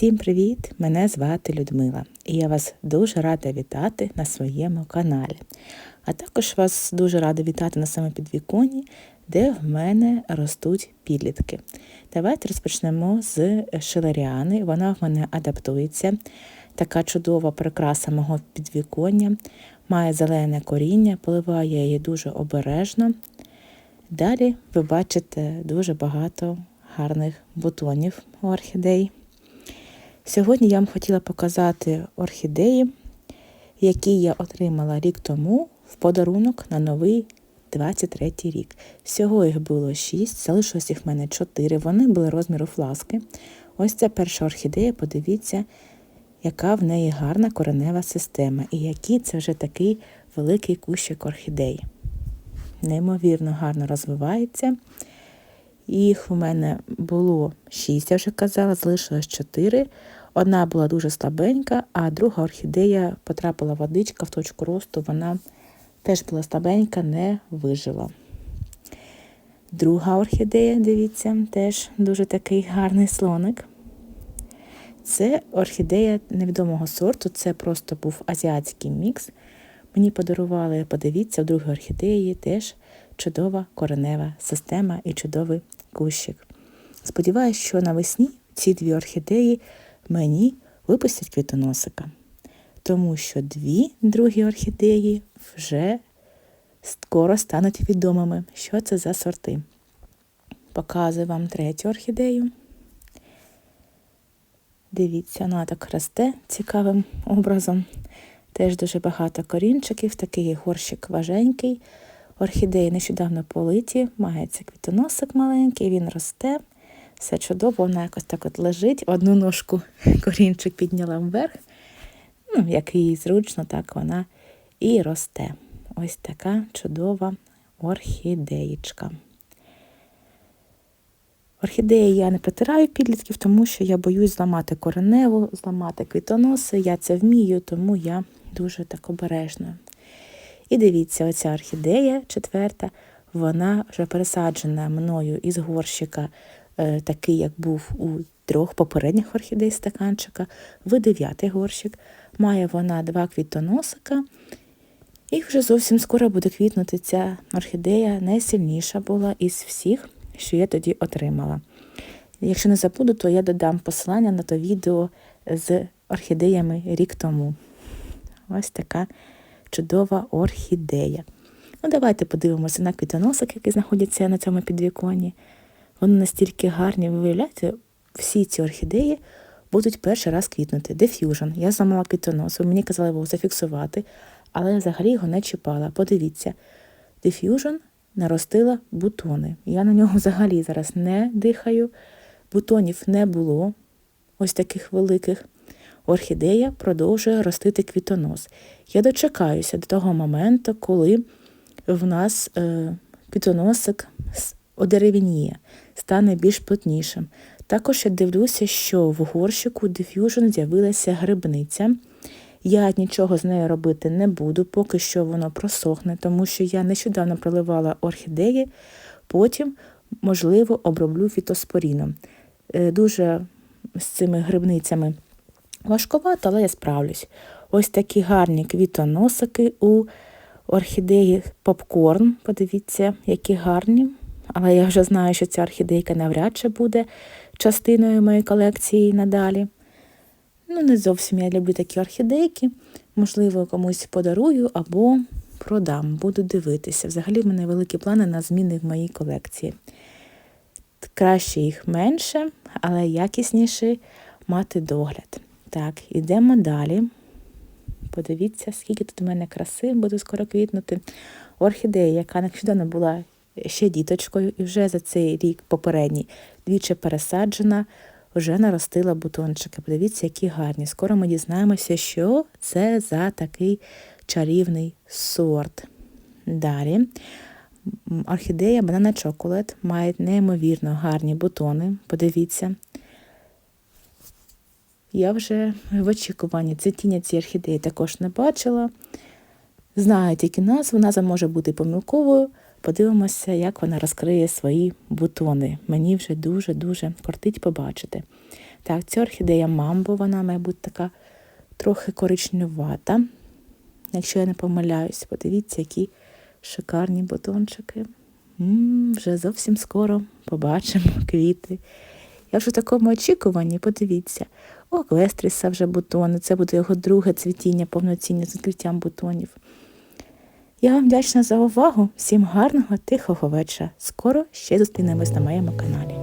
Всім привіт! Мене звати Людмила, і я вас дуже рада вітати на своєму каналі. А також вас дуже рада вітати на самопідвіконні, де в мене ростуть підлітки. Давайте розпочнемо з шиларіани. Вона в мене адаптується. Така чудова прикраса мого підвіконня, має зелене коріння, поливаю її дуже обережно. Далі ви бачите дуже багато гарних бутонів у орхідей. Сьогодні я вам хотіла показати орхідеї, які я отримала рік тому в подарунок на новий 23 рік. Всього їх було 6, залишилось їх в мене 4. Вони були розміру фласки. Ось це перша орхідея, подивіться, яка в неї гарна коренева система, і який це вже такий великий кущик орхідей. Неймовірно гарно розвивається. Їх у мене було 6, я вже казала, залишилось 4. Одна була дуже слабенька, а друга орхідея потрапила водичка в точку росту, вона теж була слабенька, не вижила. Друга орхідея, дивіться, теж дуже такий гарний слоник. Це орхідея невідомого сорту, це просто був азіатський мікс. Мені подарували, подивіться, в другій орхідеї теж чудова коренева система і чудовий кущик. Сподіваюсь, що навесні ці дві орхідеї мені випустять квітоносика, тому що дві другі орхідеї вже скоро стануть відомими, що це за сорти. Показую вам третю орхідею. Дивіться, вона так росте цікавим образом. Теж дуже багато корінчиків, такий горщик важенький. Орхідеї нещодавно политі, мається квітоносик маленький, він росте. Все чудово, вона якось так от лежить, одну ножку корінчик підняла вверх. Ну, як їй зручно, так вона і росте. Ось така чудова орхідеєчка. Орхідеї я не притираю підлітків, тому що я боюсь зламати кореневу, зламати квітоноси. Я це вмію, тому я дуже так обережна. І дивіться, оця орхідея четверта, вона вже пересаджена мною із горщика Е, такий, як був у трьох попередніх орхідей стаканчика, в дев'ятий горщик. Має вона два квітоносика. І вже зовсім скоро буде квітнути ця орхідея, найсильніша була із всіх, що я тоді отримала. Якщо не забуду, то я додам посилання на то відео з орхідеями рік тому. Ось така чудова орхідея. Ну, Давайте подивимося на квітоносик, який знаходиться на цьому підвіконні. Вони настільки гарні, ви виявляєте, всі ці орхідеї будуть перший раз квітнути. Деф'южн. Я зламала квітоносу, мені казали його зафіксувати, але взагалі його не чіпала. Подивіться, деф'южн наростила бутони. Я на нього взагалі зараз не дихаю, бутонів не було, ось таких великих. Орхідея продовжує ростити квітонос. Я дочекаюся до того моменту, коли в нас е, квітоносик одеревініє, стане більш плотнішим. Також я дивлюся, що в горщику Diffusion з'явилася грибниця. Я нічого з нею робити не буду, поки що воно просохне, тому що я нещодавно проливала орхідеї, потім, можливо, оброблю фітоспоріном. Е, дуже з цими грибницями важковато, але я справлюсь. Ось такі гарні квітоносики у орхідеї попкорн. Подивіться, які гарні але я вже знаю, що ця орхідейка навряд чи буде частиною моєї колекції надалі. Ну, не зовсім я люблю такі орхідейки. Можливо, комусь подарую або продам, буду дивитися. Взагалі в мене великі плани на зміни в моїй колекції. Краще їх менше, але якісніше мати догляд. Так, ідемо далі. Подивіться, скільки тут у мене краси, буду скоро квітнути. Орхідея, яка нещодавно була ще діточкою, і вже за цей рік попередній двічі пересаджена, вже наростила бутончики. Подивіться, які гарні. Скоро ми дізнаємося, що це за такий чарівний сорт. Далі. Орхідея Банана Chocolate має неймовірно гарні бутони. Подивіться. Я вже в очікуванні цвітіння цієї орхідеї також не бачила. Знаю тільки назву, назва може бути помилковою, Подивимося, як вона розкриє свої бутони. Мені вже дуже-дуже кортить побачити. Так, це орхідея мамбо, вона має бути така трохи коричневата. Якщо я не помиляюсь, подивіться, які шикарні бутончики. м вже зовсім скоро побачимо квіти. Я вже в такому очікуванні, подивіться. о, Квестріса вже бутони, це буде його друге цвітіння, повноцінне з відкриттям бутонів. Я вам вдячна за увагу. Всім гарного, тихого вечора. Скоро ще зустрінемось на моєму каналі.